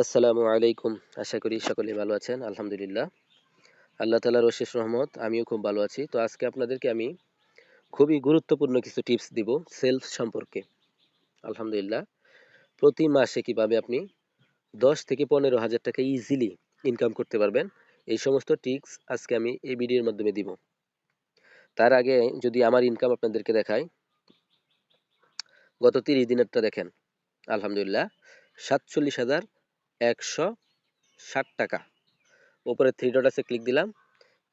আসসালামু আলাইকুম। আশা করি সকলে ভালো আছেন, আলহামদুলিল্লাহ। আল্লাহ তালার অশেষ রহমত, আমিও খুব ভালো আছি। তো আজকে আপনাদেরকে আমি খুবই গুরুত্বপূর্ণ কিছু টিপস দিব সেলফ সম্পর্কে। আলহামদুলিল্লাহ, প্রতি মাসে কীভাবে আপনি দশ থেকে পনেরো হাজার টাকা ইজিলি ইনকাম করতে পারবেন, এই সমস্ত টিপস আজকে আমি এই ভিডিওর মাধ্যমে দিব। তার আগে যদি আমার ইনকাম আপনাদেরকে দেখাই, গত তিরিশ দিনেরটা দেখেন, আলহামদুলিল্লাহ, সাতচল্লিশ হাজার একশো ষাট টাকা। উপরে থ্রি ডট আছে ক্লিক দিলাম।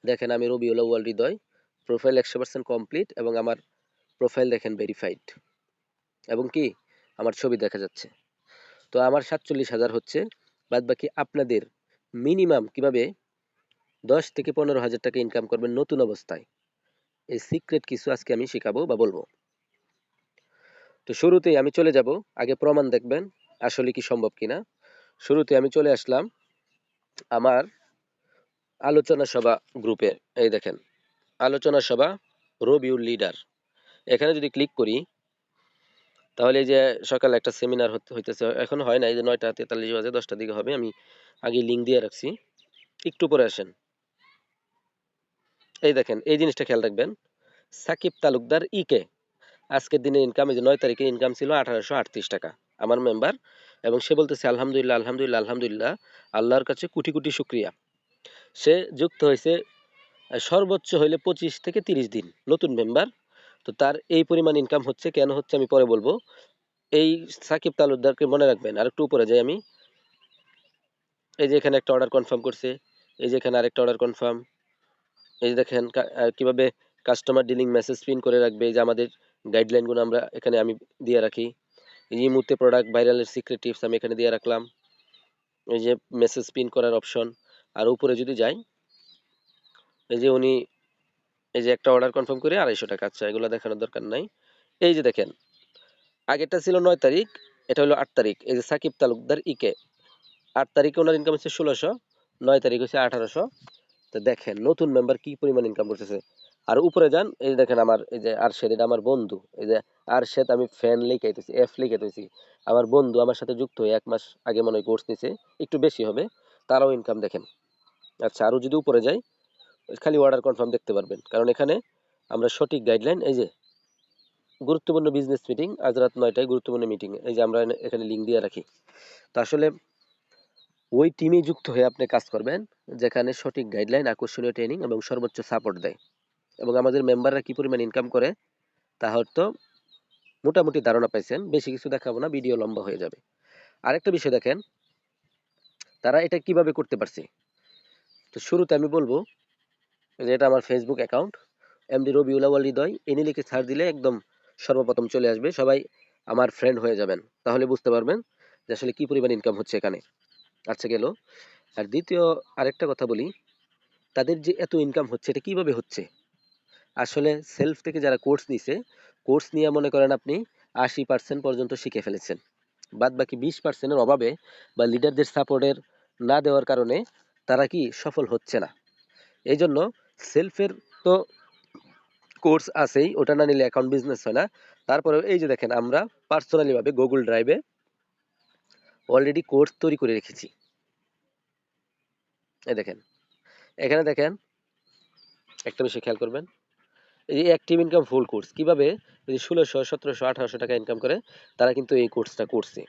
দেখেন আমি রবিউল ওয়াল হৃদয়। প্রোফাইল একশো পার্সেন্ট কমপ্লিট এবং আমার প্রোফাইল দেখেন ভেরিফাইড এবং কি? আমার ছবি দেখা যাচ্ছে। তো আমার সাতচল্লিশ হাজার হচ্ছে। বাদ বাকি আপনাদের মিনিমাম কীভাবে? দশ থেকে পনেরো হাজার টাকা ইনকাম করবেন নতুন অবস্থায়। এই সিক্রেট কিছু আজকে আমি শেখাবো বা বলব। তো শুরুতেই আমি চলে যাব। আগে প্রমাণ দেখবেন আসলে কি সম্ভব কিনা। শুরুতে আমি চলে আসলাম আমার আলোচনা সভা গ্রুপে। এই দেখেন, আলোচনা সভা রবিউল লিডার। এখানে যদি ক্লিক করি, তাহলে এই যে সকালে একটা সেমিনার হইতেছে। এখন হয় না, এই যে নয়টা তেতাল্লিশ বাজে, দশটার দিকে হবে। আমি আগে লিঙ্ক দিয়ে রাখছি। একটু পরে আসেন। এই দেখেন, এই জিনিসটা খেয়াল রাখবেন। সাকিব তালুকদার ইকে আজকের দিনে ইনকাম এই যে নয় তারিখে ইনকাম ছিল আঠারোশো আটত্রিশ টাকা। আমার মেম্বার এবং সে বলতেছে, আলহামদুলিল্লাহ আলহামদুলিল্লাহ আলহামদুলিল্লাহ, আল্লাহর কাছে কোটি কোটি শুক্রিয়া। সে যুক্ত হয়েছে সর্বোচ্চ হইলে পঁচিশ থেকে তিরিশ দিন, নতুন মেম্বার। তো তার এই পরিমাণ ইনকাম হচ্ছে, কেন হচ্ছে আমি পরে বলব। এই সাকিব তালুকদারকে মনে রাখবেন আর একটু উপরে যাই আমি। এই যে এখানে একটা অর্ডার কনফার্ম করছে, এই যে এখানে আরেকটা অর্ডার কনফার্ম এই যে দেখেন কীভাবে কাস্টমার ডিলিং মেসেজ প্রিন্ট করে রাখবে, এই যে আমাদের গাইডলাইনগুলো আমরা এখানে আমি দিয়ে রাখি। এই মুহূর্তে প্রোডাক্ট ভাইরালের সিক্রেট টিপস আমি এখানে দিয়ে রাখলাম। এই যে মেসেজ পিন করার অপশন আর উপরে যদি যাই, এই যে উনি, এই যে একটা অর্ডার কনফার্ম করে আড়াইশো টাকা। আচ্ছা এগুলো দেখানোর দরকার নাই। এই যে দেখেন, আগেরটা ছিল নয় তারিখ, এটা হলো আট তারিখ। এই যে সাকিব তালুকদার ইকে আট তারিখে ওনার ইনকাম হচ্ছে ষোলোশো, নয় তারিখ হচ্ছে আঠারোশো। তো দেখেন, নতুন মেম্বার কি পরিমাণ ইনকাম করতেছে। আর উপরে যান, এই যে দেখেন আমার, এই যে আরশেদ, এটা আমার বন্ধু। এই যে আরশেদ, আমি ফ্যান লিখাইতেছি এফ লিখাইতেছি। আমার বন্ধু আমার সাথে যুক্ত হয়ে এক মাস আগে মনে হয় কোর্স নিছে, একটু বেশি হবে, তারাও ইনকাম দেখেন। আচ্ছা আরও যদি উপরে যাই, খালি অর্ডার কনফার্ম দেখতে পারবেন। কারণ এখানে আমরা সঠিক গাইডলাইন এই যে গুরুত্বপূর্ণ বিজনেস মিটিং আজ রাত নয়টায় গুরুত্বপূর্ণ মিটিং এই যে আমরা এখানে লিঙ্ক দিয়ে রাখি। তো আসলে ওই টিমে যুক্ত হয়ে আপনি কাজ করবেন, যেখানে সঠিক গাইডলাইন আকর্ষণীয় ট্রেনিং এবং সর্বোচ্চ সাপোর্ট দেয়। এবং আমাদের মেম্বাররা কি পরিমাণ ইনকাম করে, তা হয়তো মোটামুটি ধারণা পাইছেন, বেশি কিছু দেখাবো না ভিডিও লম্বা হয়ে যাবে। আরেকটা বিষয় দেখেন, তারা এটা কীভাবে করতে পারছে? তো শুরুতে আমি বলব যে এটা আমার Facebook account MD Rabiul Hridoy এনে লিখে ছাড় দিলে একদম সর্বপ্রথম চলে আসবে, সবাই আমার ফ্রেন্ড হয়ে যাবেন। তাহলে বুঝতে পারবেন যে আসলে কি পরিমাণ ইনকাম হচ্ছে এখানে। আচ্ছা গেল। আর দ্বিতীয় আরেকটা কথা বলি, তাদের যে এত ইনকাম হচ্ছে, এটা কীভাবে হচ্ছে? আসলে সেলফ থেকে যারা কোর্স নিছে কোর্স নিয়ে মনে করেন আপনি আশি পার্সেন্ট পর্যন্ত শিখে ফেলেছেন। বাদ বাকি বিশ পার্সেন্টের অভাবে বা লিডারদের সাপোর্টের না দেওয়ার কারণে তারা কি সফল হচ্ছে না? এই জন্য সেলফের তো কোর্স আছেই, ওটা না নিলে অ্যাকাউন্ট বিজনেস হয় না। তারপরে এই যে দেখেন, আমরা পার্সোনালিভাবে গুগল ড্রাইভে অলরেডি কোর্স তৈরি করে রেখেছি। এই দেখেন, এখানে দেখেন, একটা বিষয় খেয়াল করবেন। এই অ্যাক্টিভ ইনকাম ফুল কোর্স কীভাবে যদি ষোলোশো, সতেরোশো, আঠারোশো টাকা ইনকাম করে, তারা কিন্তু এই কোর্সটা করছে,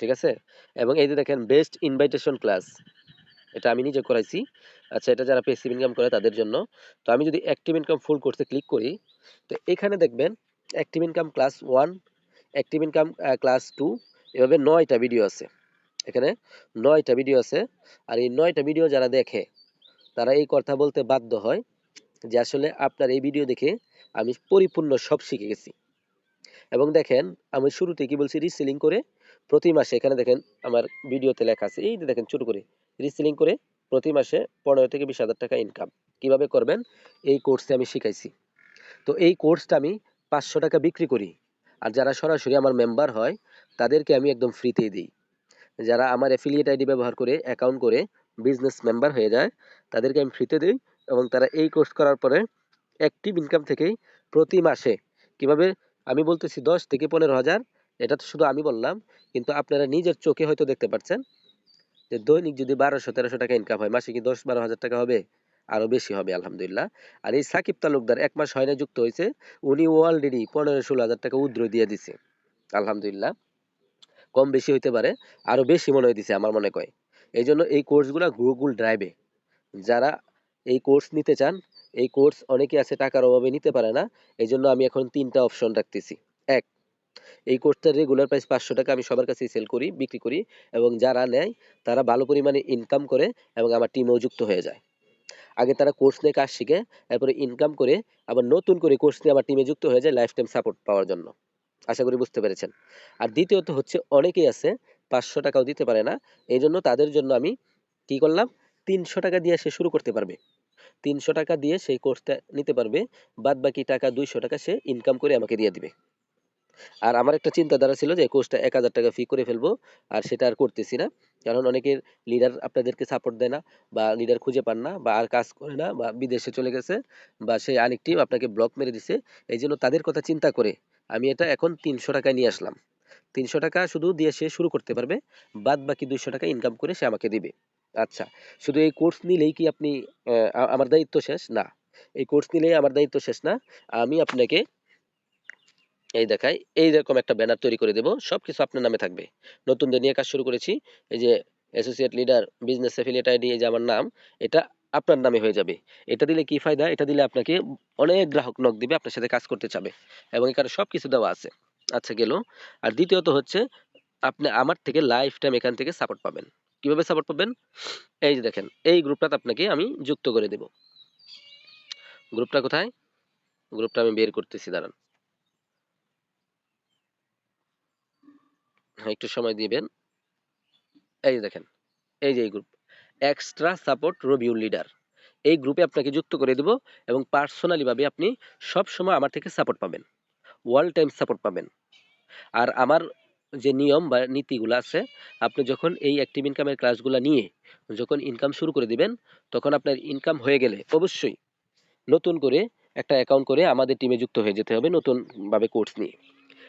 ঠিক আছে? এবং এই যে দেখেন বেস্ট ইনভাইটেশন ক্লাস এটা আমি নিজে করাইছি। আচ্ছা এটা যারা পেসিভ ইনকাম করে তাদের জন্য। তো আমি যদি অ্যাক্টিভ ইনকাম ফুল কোর্সে ক্লিক করি, তো এখানে দেখবেন active income class one active income class two এভাবে নয়টা ভিডিও আছে। এখানে নয়টা ভিডিও আছে। আর এই নয়টা ভিডিও যারা দেখে, তারা এই কথা বলতে বাধ্য হয় যে আসলে আপনার এই ভিডিও দেখে আমি পরিপূর্ণ সব শিখে গেছি। এবং দেখেন, আমি শুরুতে কি বলছি রিসেলিং করে প্রতি মাসে এখানে দেখেন আমার ভিডিওতে লেখা আছে, এই যে দেখেন ছোট করে রিসেলিং করে প্রতি মাসে পনেরো থেকে বিশ হাজার টাকা ইনকাম কীভাবে করবেন? এই কোর্সে আমি শিখাইছি। তো এই কোর্সটা আমি পাঁচশো টাকা বিক্রি করি। আর যারা সরাসরি আমার মেম্বার হয়, তাদেরকে আমি একদম ফ্রিতেই দিই। যারা আমার অ্যাফিলিয়েট আইডি ব্যবহার করে অ্যাকাউন্ট করে বিজনেস মেম্বার হয়ে যায়, তাদেরকে আমি ফ্রিতে দিই। এবং তারা এই কোর্স করার পরে অ্যাক্টিভ ইনকাম থেকেই প্রতি মাসে, কীভাবে? আমি বলতেছি দশ থেকে পনেরো হাজার, এটা তো শুধু আমি বললাম, কিন্তু আপনারা নিজের চোখে হয়তো দেখতে পাচ্ছেন যে দৈনিক যদি বারোশো, তেরোশো টাকা ইনকাম হয়, মাসে কি দশ, বারো হাজার টাকা হবে? আরও বেশি হবে, আলহামদুলিল্লাহ। আর এই সাকিব তালুকদার এক মাস হয় না যুক্ত হয়েছে, উনি অলরেডি পনেরো, ষোলো হাজার টাকা উদ্র দিয়ে দিছে, আলহামদুলিল্লাহ। কম বেশি হইতে পারে, আরও বেশি মনে দিছে আমার মনে কয়। এই জন্য এই কোর্সগুলো গুগল ড্রাইভে যারা এই কোর্স নিতে চান, এই কোর্স অনেকে আছে টাকার অভাবে নিতে পারে না এই জন্য আমি এখন তিনটা অপশন রাখতেছি। এক, এই কোর্সটার রেগুলার প্রাইস পাঁচশো টাকা আমি সবার কাছে সেল করি, বিক্রি করি এবং যারা নেয় তারা ভালো পরিমাণে ইনকাম করে এবং আমার টিমেও যুক্ত হয়ে যায়। আগে তারা কোর্স নিয়ে কাজ শিখে, এরপরে ইনকাম করে আবার নতুন করে কোর্স নিয়ে আমার টিমে যুক্ত হয়ে যায় লাইফ টাইম সাপোর্ট পাওয়ার জন্য। আশা করি বুঝতে পেরেছেন। আর দ্বিতীয়ত হচ্ছে অনেকেই আছে পাঁচশো টাকাও দিতে পারে না এই জন্য তাদের জন্য আমি কি করলাম? তিনশো টাকা দিয়ে সে শুরু করতে পারবে। তিনশো টাকা দিয়ে সেই কোর্সটা নিতে পারবে বাদ বাকি টাকা দুইশো টাকা সে ইনকাম করে আমাকে দিয়ে দিবে। আর আমার একটা চিন্তাধারা ছিল যে কোর্সটা এক হাজার টাকা ফি করে ফেলব, আর সেটা আর করতেছি না। কারণ অনেকের লিডার আপনাদেরকে সাপোর্ট দেয় না, বা লিডার খুঁজে পান না, বা আর কাজ করে না, বা বিদেশে চলে গেছে, বা সেই আরেকটি আপনাকে ব্লক মেরে দিছে এই জন্য তাদের কথা চিন্তা করে আমি এটা এখন তিনশো টাকায় নিয়ে আসলাম। তিনশো টাকা শুধু দিয়ে সে শুরু করতে পারবে বাদ বাকি দুইশো টাকা ইনকাম করে সে আমাকে দিবে। আচ্ছা শুধু এই কোর্স নিলেই কি আপনি, আ- আমার দায়িত্ব শেষ? না, এই কোর্স নিলেই আমার দায়িত্ব শেষ না। আমি আপনাকে, এই দেখাই, এইরকম একটা ব্যানার তৈরি করে দেব, সবকিছু আপনার নামে থাকবে। নতুনদের নিয়ে কাজ শুরু করেছি, এই যে associate leader business affiliate ID এই যে আমার নাম, এটা আপনার নামে হয়ে যাবে। এটা দিলে কি ফায়দা? এটা দিলে আপনাকে অনেক গ্রাহক নক দিবে, আপনার সাথে কাজ করতে চাবে এবং এখানে সব কিছু দেওয়া আছে। আচ্ছা গেল। আর দ্বিতীয়ত হচ্ছে, আপনি আমার থেকে লাইফ টাইম এখান থেকে সাপোর্ট পাবেন। কীভাবে সাপোর্ট পাবেন? এই যে দেখেন, এই গ্রুপটাতে আপনাকে আমি যুক্ত করে দেব। গ্রুপটা কোথায়? গ্রুপটা আমি বের করতেছি, দাঁড়ান। হ্যাঁ একটু সময় দিবেন এই যে দেখেন, এই যে এই group extra support Rabiul leader এই গ্রুপে আপনাকে যুক্ত করে দেব এবং পার্সোনালি ভাবে আপনি সব সময় আমার থেকে সাপোর্ট পাবেন। ওয়াল টাইম সাপোর্ট পাবেন। আর আমার যে নিয়ম বা নীতিগুলো আছে, আপনি যখন এই অ্যাক্টিভ ইনকামের ক্লাসগুলো নিয়ে যখন ইনকাম শুরু করে দিবেন, তখন আপনার ইনকাম হয়ে গেলে অবশ্যই নতুন করে একটা অ্যাকাউন্ট করে আমাদের টিমে যুক্ত হয়ে যেতে হবে নতুন ভাবে কোর্স নিয়ে।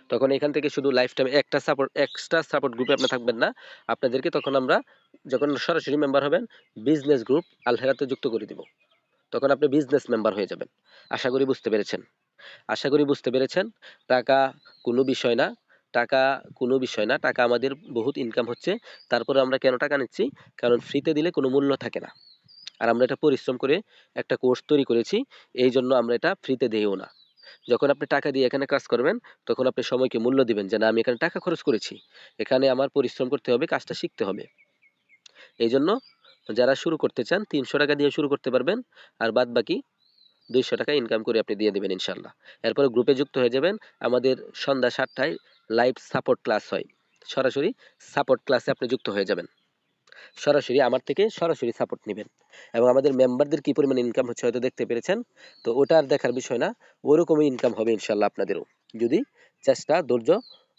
তখন এখান থেকে শুধু লাইফ টাইম একটা সাপোর্ট এক্সট্রা সাপোর্ট গ্রুপে আপনি থাকবেন না, আপনাদেরকে তখন আমরা যখন সরাসরি মেম্বার হবেন বিজনেস গ্রুপ আলহেরাতে যুক্ত করে দিব। তখন আপনি বিজনেস মেম্বার হয়ে যাবেন। আশা করি বুঝতে পেরেছেন। আশা করি বুঝতে পেরেছেন। টাকা কোনো বিষয় না। টাকা কোনো বিষয় না, টাকা আমাদের বহুত ইনকাম হচ্ছে, তারপরে আমরা কেন টাকা নিচ্ছি? কারণ ফ্রিতে দিলে কোনো মূল্য থাকে না। আর আমরা এটা পরিশ্রম করে একটা কোর্স তৈরি করেছি, এই জন্য আমরা এটা ফ্রিতে দিইও না। যখন আপনি টাকা দিয়ে এখানে কাজ করবেন, তখন আপনি সময়কে মূল্য দিবেন যে না, আমি এখানে টাকা খরচ করেছি। এখানে আমার পরিশ্রম করতে হবে, কাজটা শিখতে হবে। এই জন্য যারা শুরু করতে চান, তিনশো টাকা দিয়ে শুরু করতে পারবেন, আর বাদ বাকি দুইশো টাকা ইনকাম করে আপনি দিয়ে দেবেন ইনশাল্লাহ। এরপরে গ্রুপে যুক্ত হয়ে যাবেন। আমাদের সন্ধ্যা সাতটায় লাইভ সাপোর্ট ক্লাস হয়। সরাসরি সাপোর্ট ক্লাসে আপনি যুক্ত হয়ে যাবেন। সরাসরি আমার থেকে সরাসরি সাপোর্ট নেবেন। এবং আমাদের মেম্বারদের কি পরিমাণ ইনকাম হচ্ছে হয়তো দেখতে পেরেছেন? তো ওটা আর দেখার বিষয় না, ওরকমই ইনকাম হবে ইনশাল্লাহ আপনাদেরও। যদি চেষ্টা, ধৈর্য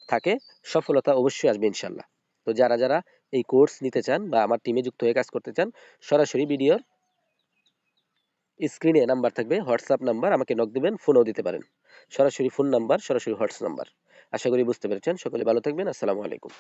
থাকে, সফলতা অবশ্যই আসবে ইনশাল্লাহ তো যারা যারা এই কোর্স নিতে চান বা আমার টিমে যুক্ত হয়ে কাজ করতে চান, সরাসরি ভিডিওর স্ক্রিনে নাম্বার থাকবে হোয়াটসঅ্যাপ নাম্বার আমাকে নক দেবেন ফোনও দিতে পারেন। সরাসরি ফোন নাম্বার সরাসরি হোয়াটসঅ্যাপ নাম্বার আশা করি বুঝতে পেরেছেন। সকলে ভালো থাকবেন। আসসালামু আলাইকুম।